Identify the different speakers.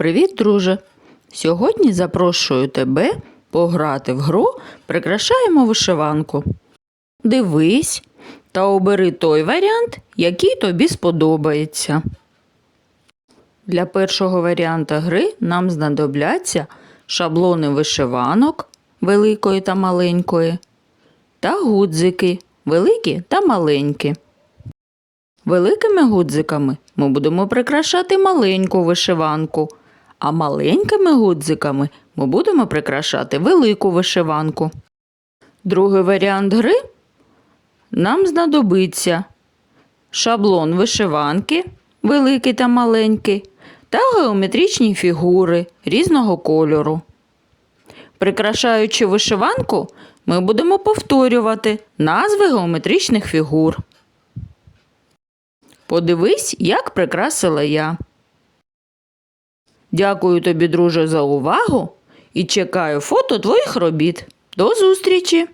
Speaker 1: Привіт, друже! Сьогодні запрошую тебе пограти в гру Прикрашаємо вишиванку. Дивись та обери той варіант, який тобі сподобається. Для першого варіанта гри нам знадобляться шаблони вишиванок великої та маленької та гудзики великі та маленькі. Великими гудзиками ми будемо прикрашати маленьку вишиванку, а маленькими гудзиками ми будемо прикрашати велику вишиванку. Другий варіант гри нам знадобиться шаблон вишиванки, великий та маленький, та геометричні фігури різного кольору. Прикрашаючи вишиванку, ми будемо повторювати назви геометричних фігур. Подивись, як прикрасила я. Дякую тобі, друже, за увагу і чекаю фото твоїх робіт. До зустрічі!